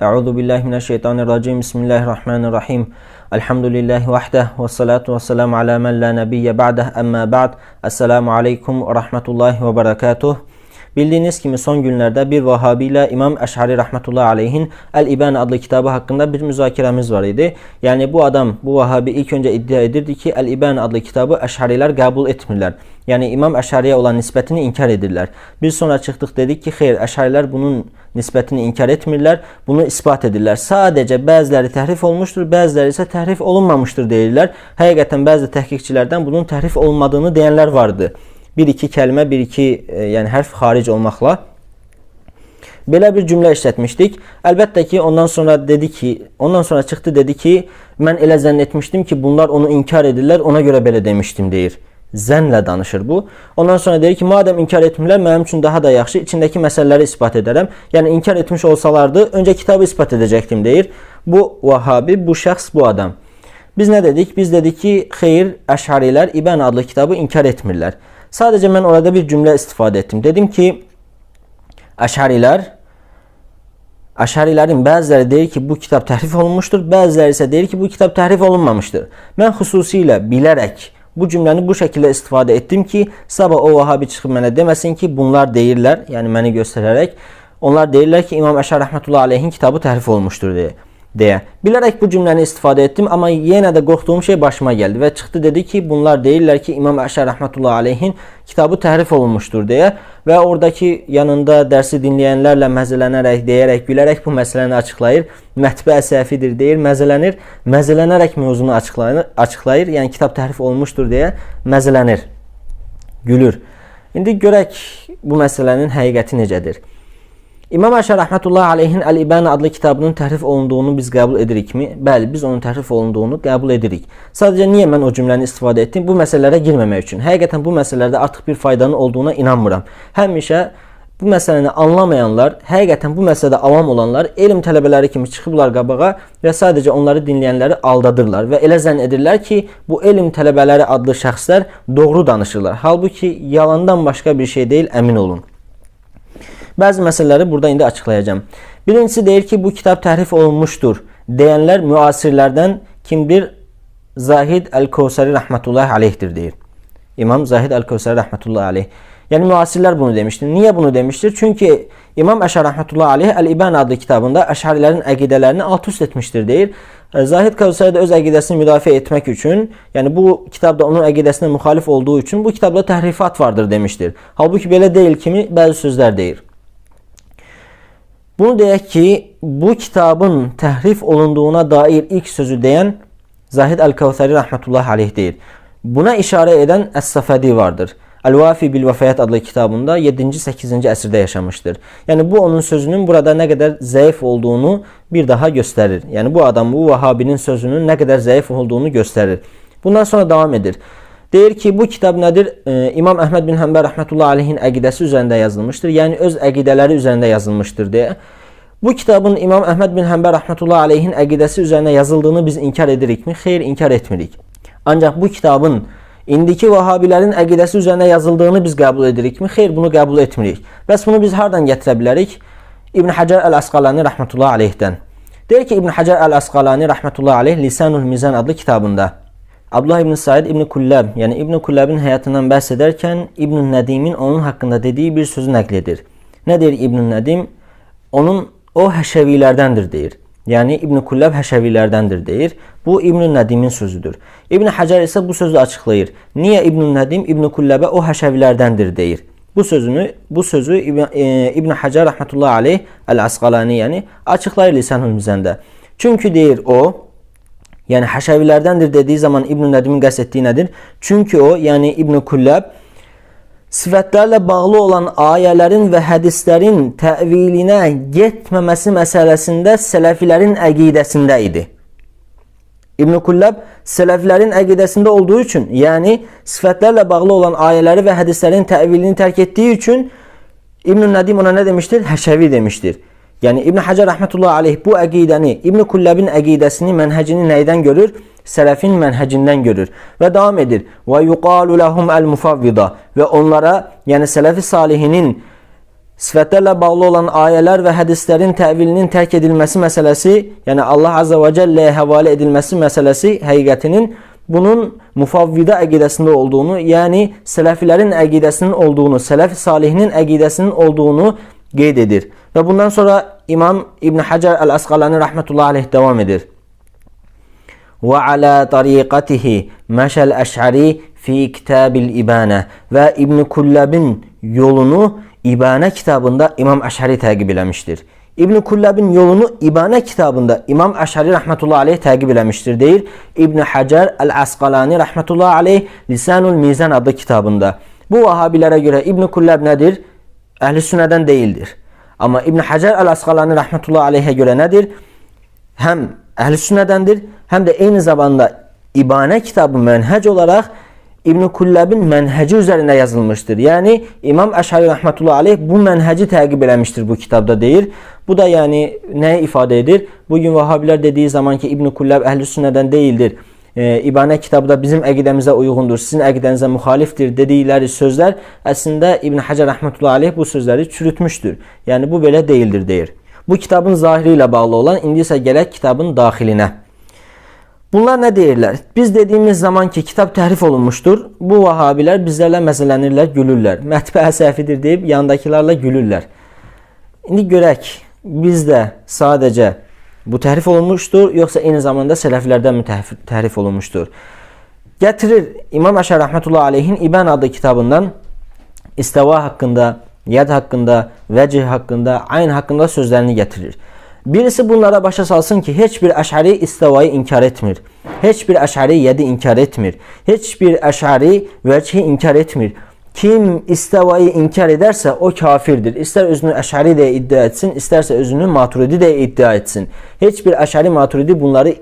Euzu billahi mineşşeytanirracim. Bismillahirrahmanirrahim. Elhamdülillahi vahde ve salatu ve selamu ala men la nebiyye ba'deh. Amma ba'd. Esselamu aleyküm ve rahmetullahi ve berekatuh. Bildiğiniz gibi son günlerde bir Vahabi ile İmam Eş'ari rahmetullahi aleyhin El-İban adlı kitabı hakkında bir müzakeremiz var idi. Yani bu adam, bu Vahabi ilk önce iddia edirdi ki El-İban adlı kitabı Eş'ariler kabul etmirler. Yani İmam Eş'ariye olan nispetini inkar edirler. Biz sonra çıktık dedik ki hayır Eş'ariler bunun nispetini inkar etmirler. Bunu ispat edirler. Sadece bazıları tehrif olmuştur, bazıları ise tehrif olunmamıştır deyirlər. Həqiqətən bəzi təhqiqçilərdən bunun təhrif olmadığını deyənlər vardı. Bir iki kəlmə, bir iki e, yəni hərf xaric olmaqla Belə bir cümlə işlətmişdik. Əlbəttə ki, ondan sonra dedi ki, ondan sonra çıxdı dedi ki, mən elə zənn etmişdim ki, bunlar onu inkar edirlər, ona görə belə demişdim deyir. Zənlə danışır bu. Ondan sonra deyir ki, madəm inkar etmirlər, mənim üçün daha da yaxşı içindəki məsələləri isbat edərəm. Yəni inkar etmiş olsalardı, öncə kitabı isbat edəcəkdim deyir. Bu Vahabi, bu şəxs, bu adam. Biz nə dedik? Biz dedik ki, xeyr, Əşarilər İbn adlı kitabı inkar etmirlər. Sadəcə mən orada bir cümlə istifadə etdim. Dedim ki, Əşarilər Əşarilərin bəziləri deyir ki, bu kitab təhrif olunmuşdur, bəziləri isə deyir ki, bu kitab təhrif olunmamışdır. Mən xüsusilə bilərək bu cümləni bu şəkildə istifadə etdim ki, sabah o Vahabi çıxıb mənə deməsin ki, bunlar deyirlər, yəni məni göstərərək, onlar deyirlər ki, İmam Əşər rəhmətullah aleyhin kitabı təhrif olmuşdur deyə deyə. Bilərək bu cümləni istifadə etdim, amma yenə də qorxduğum şey başıma gəldi və çıxdı dedi ki, bunlar deyirlər ki, İmam Əşər rəhmətullah aleyhin kitabı təhrif olunmuşdur deyə və oradakı yanında dərsi dinləyənlərlə məzələnərək, deyərək, gülərək bu məsələni açıqlayır. Mətbə səhvidir deyir, məzələnir, məzələnərək mövzunu açıqlayır, açıqlayır. Yəni kitab təhrif olmuşdur deyə məzələnir. Gülür. İndi görək bu məsələnin həqiqəti necədir? İmam Əşər rəhmətullah aleyhin Əl-İbana adlı kitabının təhrif olunduğunu biz qəbul edirikmi? Bəli, biz onun təhrif olunduğunu qəbul edirik. Sadəcə niyə mən o cümləni istifadə etdim? Bu məsələlərə girməmək üçün. Həqiqətən bu məsələlərdə artıq bir faydanın olduğuna inanmıram. Həmişə bu məsələni anlamayanlar, həqiqətən bu məsələdə avam olanlar elm tələbələri kimi çıxıblar qabağa və sadəcə onları dinləyənləri aldadırlar və elə zənn edirlər ki, bu elm tələbələri adlı şəxslər doğru danışırlar. Halbuki yalandan başqa bir şey deyil, əmin olun. Bəzi məsələləri burada indi açıqlayacağam. Birincisi deyir ki, bu kitab təhrif olunmuşdur deyənlər müasirlərdən kimdir? Zahid Əl-Kevsəri rəhmətullahi aleyhdir deyir. İmam Zahid Əl-Kevsəri rəhmətullahi aleyh. Yəni müasirlər bunu demişdir. Niyə bunu demişdir? Çünki İmam Əşər rəhmətullahi aleyh Əl-İban adlı kitabında Əşarilərin əqidələrini alt üst etmişdir deyir. Zahid Kevsəri də öz əqidəsini müdafiə etmək üçün, yəni bu kitabda onun əqidəsinə müxalif olduğu üçün bu kitabda təhrifat vardır demişdir. Halbuki belə deyil kimi bəzi sözlər deyir. Bunu deyək ki, bu kitabın təhrif olunduğuna dair ilk sözü deyən Zahid Əl-Kavsəri rəhmətullah aleyh deyir. Buna işarə edən Əs-Safədi vardır. Əl-Vafi bil Vəfayət adlı kitabında 7-ci 8-ci əsrdə yaşamışdır. Yəni bu onun sözünün burada nə qədər zəif olduğunu bir daha göstərir. Yəni bu adam bu Vahabinin sözünün nə qədər zəif olduğunu göstərir. Bundan sonra davam edir. Deyir ki, bu kitab nədir? Ee, İmam Əhməd bin Həmbər rəhmətullah aleyhin əqidəsi üzərində yazılmışdır. Yəni öz əqidələri üzərində yazılmışdır deyə. Bu kitabın İmam Əhməd bin Həmbər rəhmətullah aleyhin əqidəsi üzərinə yazıldığını biz inkar edirikmi? Xeyr, inkar etmirik. Ancaq bu kitabın indiki Vahabilərin əqidəsi üzərinə yazıldığını biz qəbul edirikmi? Xeyr, bunu qəbul etmirik. Bəs bunu biz hardan gətirə bilərik? İbn Həcər Əl-Əsqalani rəhmətullah aleyhdən. Deyir ki, İbn Həcər Əl-Əsqalani rəhmətullah aleyh Lisanul Mizan adlı kitabında Abdullah ibn Said ibn Kullab, yəni İbn Kullabın həyatından bəhs edərkən İbn Nədimin onun haqqında dediyi bir sözü nəql edir. Nə deyir İbn Nədim? Onun o həşəvilərdəndir deyir. Yəni İbn Kullab həşəvilərdəndir deyir. Bu İbn Nədimin sözüdür. İbn Həcər isə bu sözü açıqlayır. Niyə İbn Nədim İbn Kullabə o həşəvilərdəndir deyir. Bu sözünü, bu sözü İbn, e, İbn Həcər rəhmətullah aleyh Əl-Əsqalani, yəni açıqlayır Lisanul Mizəndə. Çünki deyir o yani Haşevilerdendir dediği zaman İbn-i Nedim'in qəsd nedir? Çünkü o yani İbn-i Kullab sifətlərlə bağlı olan ayələrin və hədislərin təvilinə getməməsi məsələsində sələfilərin əqidəsində idi. İbn Kullab sələfilərin əqidəsində olduğu üçün, yəni sifətlərlə bağlı olan ayələri və hədislərin təvilini tərk etdiyi üçün İbn Nədim ona nə demişdir? Həşəvi demişdir. Yani İbn Hacer rahmetullah aleyh bu əqidəni, İbn Kullabin əqidəsini, mənhəcini nəydən görür? Sələfin mənhəcindən görür və davam edir. Və yuqalu lahum el-mufavvida və onlara, yəni sələfi salihinin Sıfatlarla bağlı olan ayeler ve hadislerin tevilinin terk edilmesi meselesi, yani Allah Azze ve Celle'ye havale edilmesi meselesi hakikatinin bunun mufavvida akidesinde olduğunu, yani selefilerin akidesinin olduğunu, selef salihinin akidesinin olduğunu qeyd edir. Ve bundan sonra İmam İbn Hacer el Asqalani rahmetullahi aleyh devam edir. Ve ala tariqatihi meşel eş'ari fi kitabil ibane ve İbn Kullab'ın yolunu İbane kitabında İmam Eş'ari takip etmiştir. İbn Kullab'ın yolunu İbane kitabında İmam Eş'ari rahmetullahi aleyh takip etmiştir değil. İbn Hacer el Asqalani rahmetullahi aleyh Lisanul Mizan adlı kitabında. Bu Vahabilere göre İbn Kullab nedir? Ehli Sünne'den değildir. Ama İbn Hacer el-Asqalani rahmetullahi aleyhe göre nedir? Hem ehli sünnedendir hem de aynı zamanda İbane kitabı menhec olarak İbn Kullab'ın menheci üzerinde yazılmıştır. Yani İmam Eş'ari rahmetullahi aleyh bu menheci takip eləmiştir bu kitapta değil. Bu da yani ne ifade edir? Bugün Vahabiler dediği zaman ki İbn Kullab ehli sünneden değildir. Ee, İbane kitabı da bizim əqidəmizə uyğundur, sizin əqidənizə müxalifdir dedikləri sözler əslində İbn Hacer rahmetullahi aleyh bu sözleri çürütmüştür. Yani bu böyle değildir deyir. Bu kitabın zahiriyle bağlı olan indi isə gələk kitabın daxilinə. Bunlar ne deyirlər? Biz dediğimiz zaman ki kitap təhrif olunmuştur. Bu vahabilər bizlərlə məzələnirlər, gülürlər. Mətbəə səhvidir deyib yandakilarla gülürlər. İndi görək biz də sadəcə bu təhrif olunmuşdur yoxsa eyni zamanda sələflərdən mi təhrif olunmuşdur? Gətirir İmam Əşər rəhmətullah aleyhin İbən adlı kitabından istava haqqında, yad haqqında, vəcih haqqında, ayn haqqında sözlərini gətirir. Birisi bunlara başa salsın ki hiçbir eşari istivayı inkar etmir. Hiçbir eşari yedi inkar etmir. Hiçbir eşari vecihi inkar etmir. Kim istivayı inkar ederse o kafirdir. İster özünü eşari de iddia etsin, isterse özünü maturidi de iddia etsin. Hiçbir eşari maturidi bunları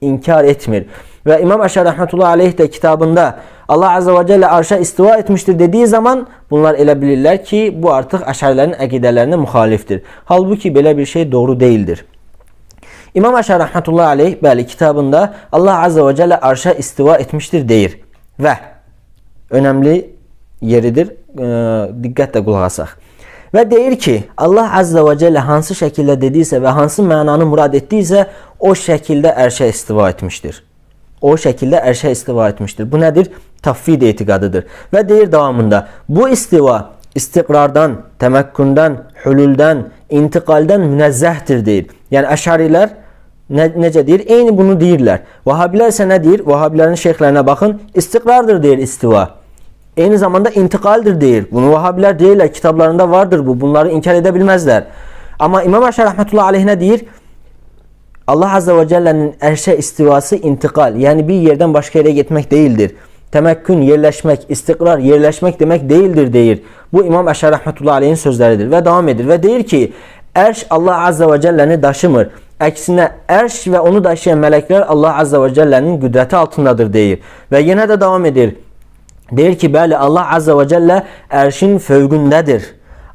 inkar etmir. Ve İmam Eşer rahmetullahi aleyh de kitabında Allah azze ve celle arşa istiva etmiştir dediği zaman bunlar elə ki bu artık Eşarilərin əqidələrinə müxalifdir. Halbuki belə bir şey doğru değildir. İmam Eşer rahmetullahi aleyh bəli kitabında Allah azze ve celle arşa istiva etmiştir deyir. Və önemli yeridir. E, diqqətlə qulaq asaq. Və deyir ki, Allah Azze ve Celle hansı şəkildə dediysə və hansı mənanı murad etdiysə, o şəkildə ərşə istiva etmiştir o şekilde erşe istiva etmiştir. Bu nedir? Tafvid itiqadıdır. Ve deyir devamında bu istiva istiqrardan, temekkundan, hululdan, intikalden münezzehtir deyir. Yani aşariler ne, necə deyir? Eyni bunu deyirlər. Vahabilər isə nə deyir? Vahabilərin şeyxlərinə baxın. İstiqrardır deyir istiva. Eyni zamanda intikaldir deyir. Bunu Vahabilər deyirlər. Kitablarında vardır bu. Bunları inkar edə bilməzlər. Amma İmam Əşər rəhmətullah aleyhinə deyir, Allah Azze ve Celle'nin erşe istivası intikal yani bir yerden başka yere gitmek değildir. Temekkün, yerleşmek, istikrar, yerleşmek demek değildir deyir. Bu İmam Eşer Rahmetullah Aleyh'in sözleridir ve devam edir ve deyir ki erş Allah Azze ve Celle'ni daşımır. Əksinə erş ve onu daşıyan melekler Allah Azze ve Celle'nin qüdrəti altındadır deyir. ve yine de devam edir. Deyir ki, bəli Allah Azze ve Celle erşin fövqündədir.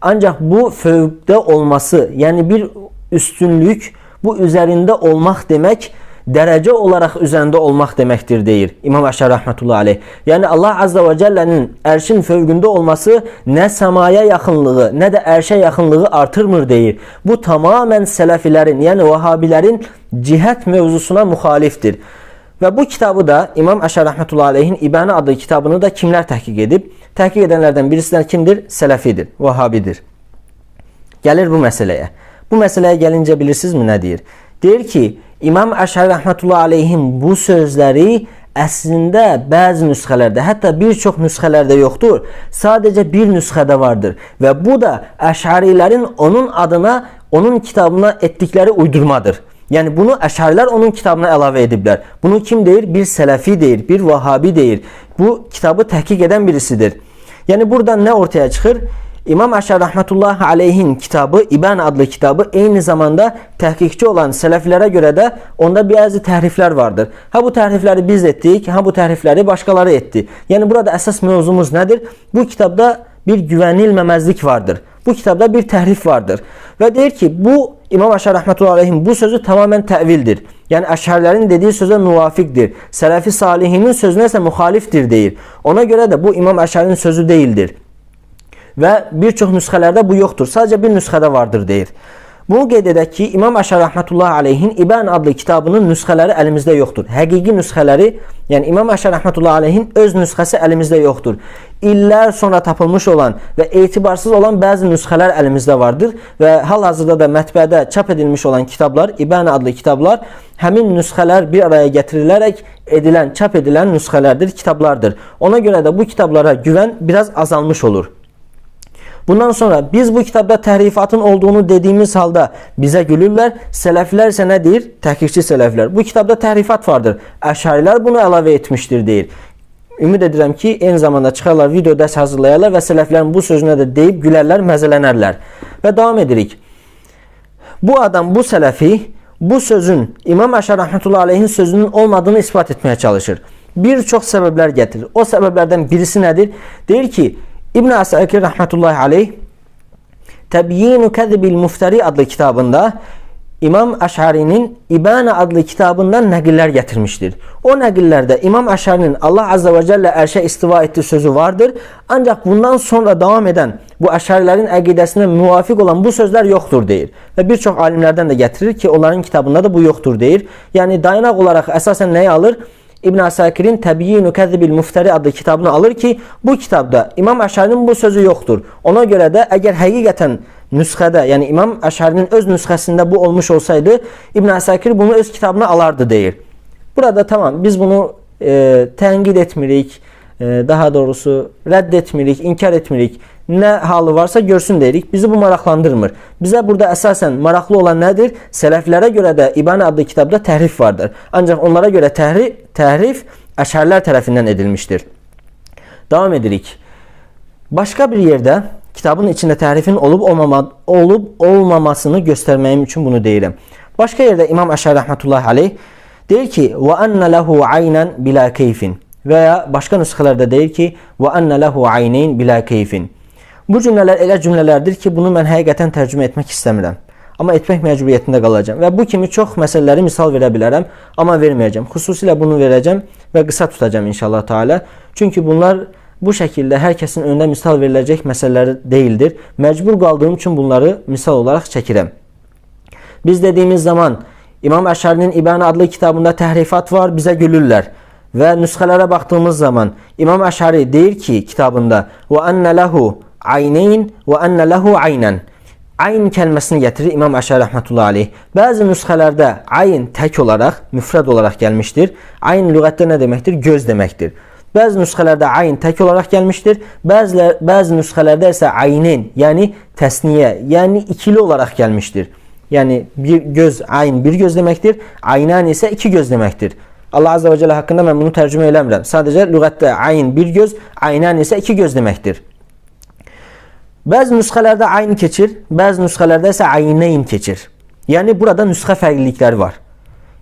Ancak bu fövqdə olması, yani bir üstünlük bu üzerinde olmak demek derece olarak üzerinde olmak demektir deyir İmam Aşar rahmetullahi aleyh. Yani Allah azze ve celle'nin erşin fövgünde olması ne semaya yakınlığı ne de erşe yakınlığı artırmır deyir. Bu tamamen selefilerin yani vahabilerin cihet mevzusuna muhaliftir. Ve bu kitabı da İmam Aşar rahmetullahi aleyhin İbane adlı kitabını da kimler tahkik edip tahkik edenlerden birisinden kimdir? Selefidir, Vahabidir. Gelir bu meseleye. Bu meseleye gelince bilirsiniz mi ne deyir? Deyir ki İmam Əşəri rəhmətullah aleyhim bu sözləri əslində bəzi nüsxələrdə, hətta bir çox nüsxələrdə yoxdur. Sadəcə bir nüsxədə vardır. Və bu da Əşərilərin onun adına, onun kitabına etdikləri uydurmadır. Yəni bunu Əşərilər onun kitabına əlavə ediblər. Bunu kim deyir? Bir Sələfi deyir, bir Vahabi deyir. Bu kitabı təhqiq edən birisidir. Yəni buradan nə ortaya çıxır? İmam Aşar rahmetullahi aleyhin kitabı İban adlı kitabı aynı zamanda tehkikçi olan seleflere göre de onda bazı təhriflər vardır. Ha bu təhrifləri biz ettik, ha bu təhrifləri başkaları etti. Yani burada esas mevzumuz nedir? Bu kitapta bir güvenilmemezlik vardır. Bu kitapta bir təhrif vardır. Ve der ki bu İmam Aşar rahmetullahi aleyhin bu sözü tamamen tevildir. Yani Eşarilerin dediği söze muvafiktir. Selefi salihinin sözüne ise muhaliftir deyir. Ona göre de bu İmam Eşari'nin sözü değildir. və bir çox nüsxələrdə bu yoxdur. Sadəcə bir nüsxədə vardır deyir. Bunu qeyd edək ki, İmam Əşər rəhmətullah aleyhin İbən adlı kitabının nüsxələri əlimizdə yoxdur. Həqiqi nüsxələri, yəni İmam Əşər rəhmətullah aleyhin öz nüsxəsi əlimizdə yoxdur. İllər sonra tapılmış olan və etibarsız olan bəzi nüsxələr əlimizdə vardır və hal-hazırda da mətbəədə çap edilmiş olan kitablar, İbən adlı kitablar həmin nüsxələr bir araya gətirilərək edilən, çap edilən nüsxələrdir, kitablardır. Ona görə də bu kitablara güvən biraz azalmış olur. Bundan sonra biz bu kitapta tehrifatın olduğunu dediğimiz halde bize gülürler. Selefiler ise ne deyir? Təhqiqçi selefiler. Bu kitapta tehrifat vardır. Əşariler bunu əlavə etmiştir deyir. Ümid edirəm ki, eyni zamanda çıxarlar, video dərs hazırlayarlar və sələflərin bu sözünə də deyib gülərlər, məzələnərlər. Və davam edirik. Bu adam, bu sələfi bu sözün İmam Əşər Rəhmətullah Aleyhin sözünün olmadığını ispat etmeye çalışır. Bir çox səbəblər gətirir. O səbəblərdən birisi nədir? Deyir ki, İbn Əsakir rahmetullahi aleyh Tebyinu Kezibil Muftari adlı kitabında İmam Əş'arinin İbana adlı kitabından nəqillər getirmiştir. O nəqillərdə İmam Əş'arinin Allah Azze ve Celle ərşə istiva ettiği sözü vardır. Ancaq bundan sonra devam eden bu Əş'arilərin əqidəsinə müvafiq olan bu sözler yoktur deyir. Və bir çox alimlərdən də getirir ki, onların kitabında da bu yoktur deyir. Yəni dayanaq olaraq əsasən nəyi alır? İbn Asakir'in Tebyinu Kezibil Mufteri adlı kitabını alır ki bu kitapta İmam Əşərinin bu sözü yoktur. Ona göre de eğer hakikaten nüsxədə, yani İmam Əşərinin öz nüsxəsində bu olmuş olsaydı İbn Asakir bunu öz kitabına alardı deyir. Burada tamam biz bunu e, tənqid etmirik, e, daha doğrusu reddetmirik, inkar etmirik. Ne halı varsa görsün deyirik. Bizi bu maraqlandırmır. Bize burada esasen maraqlı olan nedir? Sələflərə göre de İbane adlı kitabda təhrif vardır. Ancak onlara göre təhrif, təhrif əşərlər tərəfindən edilmiştir. Devam edirik. Başka bir yerde kitabın içinde təhrifin olup olmama, olup olmamasını gösterməyim için bunu deyirəm. Başka yerde İmam Əşər rəhmətullah aleyh deyir ki: "Və enne lehu aynan bila keyfin." Veya başka nüsxələrdə deyir ki: "Və enne lehu aynayn bila keyfin." Bu cümleler elə cümlelerdir ki, bunu mən həqiqətən tərcümə etmək istəmirəm. Amma etmək məcburiyyətində qalacağam. Və bu kimi çox məsələləri misal verə bilərəm, amma verməyəcəm. Xüsusilə bunu verəcəm və qısa tutacağım inşallah Teala. Çünki bunlar bu şəkildə hər kəsin önünə misal veriləcək məsələlər deyildir. Məcbur qaldığım üçün bunları misal olaraq çəkirəm. Biz dediğimiz zaman İmam Əşərinin İbane adlı kitabında təhrifat var, bizə gülürlər. Və nüsxələrə baxdığımız zaman İmam Əşəri deyir ki kitabında: "Və enne lehu ayneyn ve enne lehu aynen. Ayn kelimesini getirir İmam Əşər rəhmətullah aleyh. Bəzi nüsxələrdə ayn tək olaraq, müfrəd olaraq gəlmişdir. Ayn lüğətdə nə deməkdir? Göz deməkdir. Bəzi nüsxələrdə ayn tək olaraq gəlmişdir. Bəzi, bəzi nüsxələrdə isə aynin, yəni təsniyə, yəni ikili olaraq gəlmişdir. Yəni bir göz, ayn bir göz deməkdir. Aynan isə iki göz deməkdir. Allah Azze ve Celle hakkında mən bunu tərcümə eləmirəm. Sadəcə lüğətdə ayn bir göz, aynan isə iki göz deməkdir. Bəzi nüsxələrdə ayn keçir, bəzi nüsxələrdə isə ayneyn keçir. Yəni burada nüsxə fərqlilikləri var.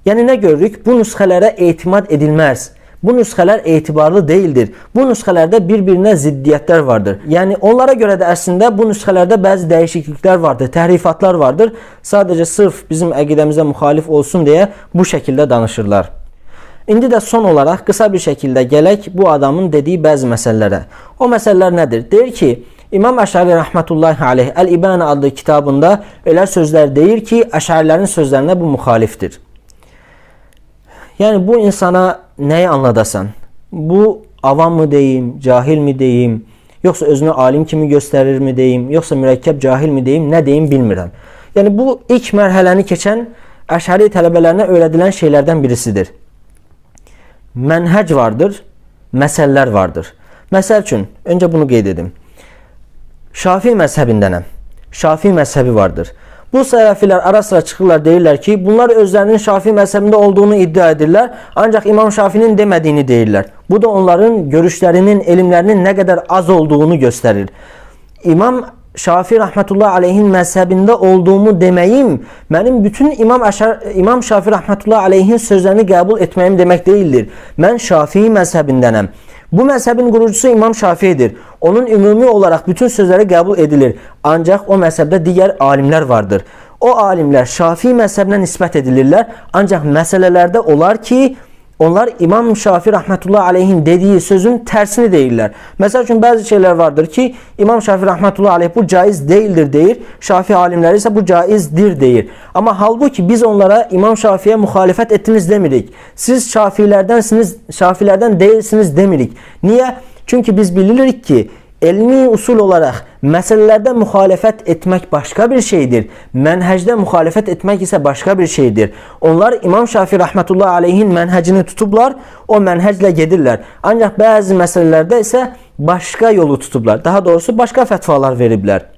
Yəni nə görürük? Bu nüsxələrə etimad edilməz. Bu nüsxələr etibarlı deyildir. Bu nüsxələrdə bir-birinə ziddiyyətlər vardır. Yəni onlara görə də əslində bu nüsxələrdə bəzi dəyişikliklər vardır, təhrifatlar vardır. Sadəcə sırf bizim əqidəmizə müxalif olsun deyə bu şəkildə danışırlar. İndi də son olaraq qısa bir şəkildə gələk bu adamın dediyi bəzi məsələlərə. O məsələlər nədir? Deyir ki, İmam Əşari rəhmətullahi aleyh Əl-İbana adlı kitabında elə sözlər deyir ki, Əşarilərin sözlərinə bu müxalifdir. Yəni bu insana nəyi anladasan? Bu avam mı deyim, cahil mi deyim, yoxsa özünü alim kimi göstərir mi deyim, yoxsa mürəkkəb cahil mi deyim, nə deyim bilmirəm. Yəni bu ilk mərhələni keçən Əşari tələbələrinə öyrədilən şeylərdən birisidir. Mənhəc vardır, məsələlər vardır. Məsəl üçün, öncə bunu qeyd edim. Şafii məzhəbindənəm. Şafii məzhəbi vardır. Bu sələfilər ara sıra çıxırlar deyirlər ki, bunlar özlərinin Şafii məzhəbində olduğunu iddia edirlər, ancaq İmam Şafinin demədiyini deyirlər. Bu da onların görüşlərinin, elmlərinin nə qədər az olduğunu göstərir. İmam Şafii rahmetullah aleyhin məzhəbində olduğumu deməyim, mənim bütün İmam Əşər, İmam Şafii rahmetullah aleyhin sözlərini qəbul etməyim demək deyildir. Mən Şafii məzhəbindənəm. Bu mezhebin kurucusu İmam Şafii'dir. Onun ümumi olarak bütün sözleri kabul edilir. Ancak o mezhebde diğer alimler vardır. O alimler Şafii mezhebine nispet edilirler. Ancak meselelerde olar ki onlar İmam Şafii rahmetullah aleyhin dediği sözün tersini değiller. Mesela için bazı şeyler vardır ki İmam Şafii rahmetullah aleyh bu caiz değildir deyir. Şafii alimleri ise bu caizdir deyir. Ama halbuki biz onlara İmam Şafii'ye muhalefet ettiniz demirik. Siz Şafiilerdensiniz, Şafiilerden değilsiniz demirik. Niye? Çünkü biz bilirik ki elmi usul olarak meselelerde muhalefet etmek başka bir şeydir. Menhecde muhalefet etmek ise başka bir şeydir. Onlar İmam Şafii rahmetullah aleyhin menhecini tutublar, o menhecle gedirler. Ancak bazı meselelerde ise başka yolu tutublar. Daha doğrusu başka fetvalar veribler.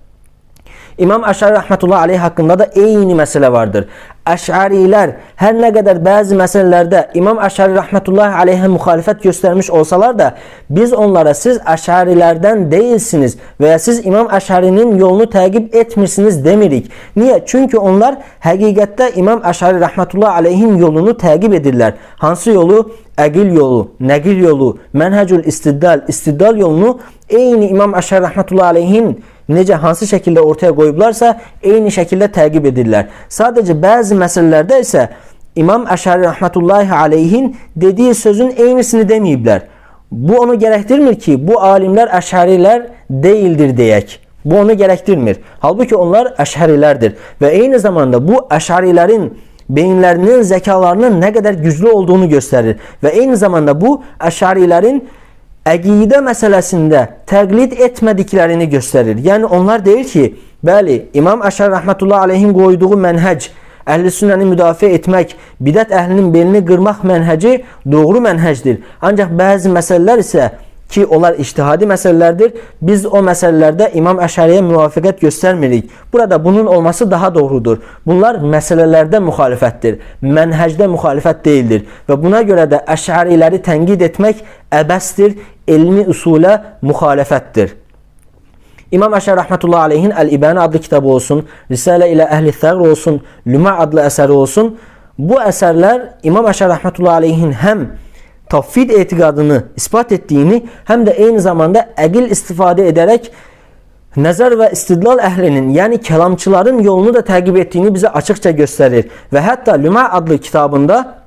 İmam Eş'ari rahmetullah aleyh hakkında da eyni mesele vardır. Eş'ariler her ne kadar bazı meselelerde İmam Eş'ari rahmetullah aleyhe muhalefet göstermiş olsalar da biz onlara siz Eş'arilerden değilsiniz veya siz İmam Eş'ari'nin yolunu takip etmişsiniz demirik. Niye? Çünkü onlar hakikatte İmam Eş'ari rahmetullah aleyhin yolunu takip edirler. Hansı yolu? Egil yolu, negil yolu, menhecül istiddal, istiddal yolunu eyni İmam Eş'ari rahmetullah aleyhin necə hansı şəkildə ortaya qoyublarsa eyni şəkildə təqib edirlər. Sadəcə bəzi məsələlərdə isə İmam Əşəri rəhmətullahi aleyhin dediyi sözün eynisini deməyiblər. Bu onu gerektirmir ki bu alimler Əşərilər değildir deyək. Bu onu gerektirmir. Halbuki onlar Əşərilərdir və eyni zamanda bu Əşərilərin beyinlərinin zekalarının ne kadar güçlü olduğunu gösterir ve eyni zamanda bu Əşərilərin əqidə məsələsində təqlid etmədiklərini göstərir. Yəni onlar deyir ki, bəli, İmam Əşər rəhmətullah aleyhin qoyduğu mənhəc Əhl-i sünnəni müdafiə etmək, bidət əhlinin belini qırmaq mənhəci doğru mənhəcdir. Ancaq bəzi məsələlər isə ki onlar iştihadi meselelerdir. Biz o meselelerde İmam Eşari'ye muvaffakat göstermirik. Burada bunun olması daha doğrudur. Bunlar meselelerde muhalefettir. Menhecde muhalefet değildir. Ve buna göre de Eşarileri tenkit etmek ebestir. Elmi usule muhalefettir. İmam Eşer rahmetullahi aleyhin El-İbane adlı kitabı olsun, Risale ile Ehli Thagr olsun, Lüma adlı eseri olsun. Bu eserler İmam Eşer rahmetullahi aleyhin hem tavhid etikadını ispat ettiğini hem de aynı zamanda egil istifade ederek nazar ve istidlal ehlinin yani kelamçıların yolunu da takip ettiğini bize açıkça gösterir. Ve hatta Lüma adlı kitabında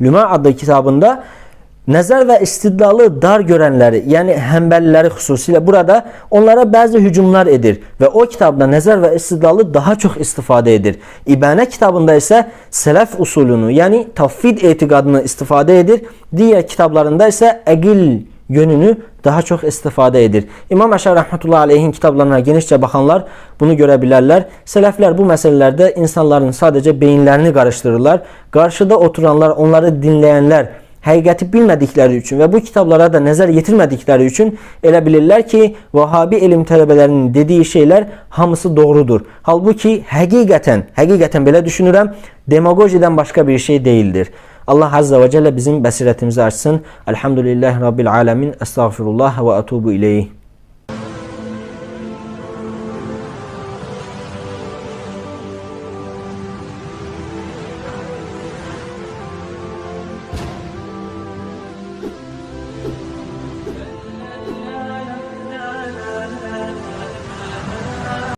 Lüma adlı kitabında nazar ve istidlalı dar görenleri yani hembellileri hususiyle burada onlara bazı hücumlar edir ve o kitapta nazar ve istidlalı daha çok istifade edir. İbane kitabında ise selef usulünü yani tavhid etikadını istifade edir. Diğer kitaplarında ise egil yönünü daha çok istifade edir. İmam Əşər rahmetullah aleyhin kitaplarına genişçe bakanlar bunu görebilirler. Selefler bu meselelerde insanların sadece beyinlerini karıştırırlar. Karşıda oturanlar, onları dinleyenler həqiqəti bilmədikləri üçün və bu kitablara da nəzər yetirmədikləri üçün elə bilirlər ki, Vahabi elm tələbələrinin dediyi şeylər hamısı doğrudur. Halbuki həqiqətən, həqiqətən belə düşünürəm, demagojidən başqa bir şey değildir. Allah Azze ve Celle bizim bəsirətimizi açsın. Elhamdülillahi Rabbil alemin. Estağfirullah ve atubu ileyh.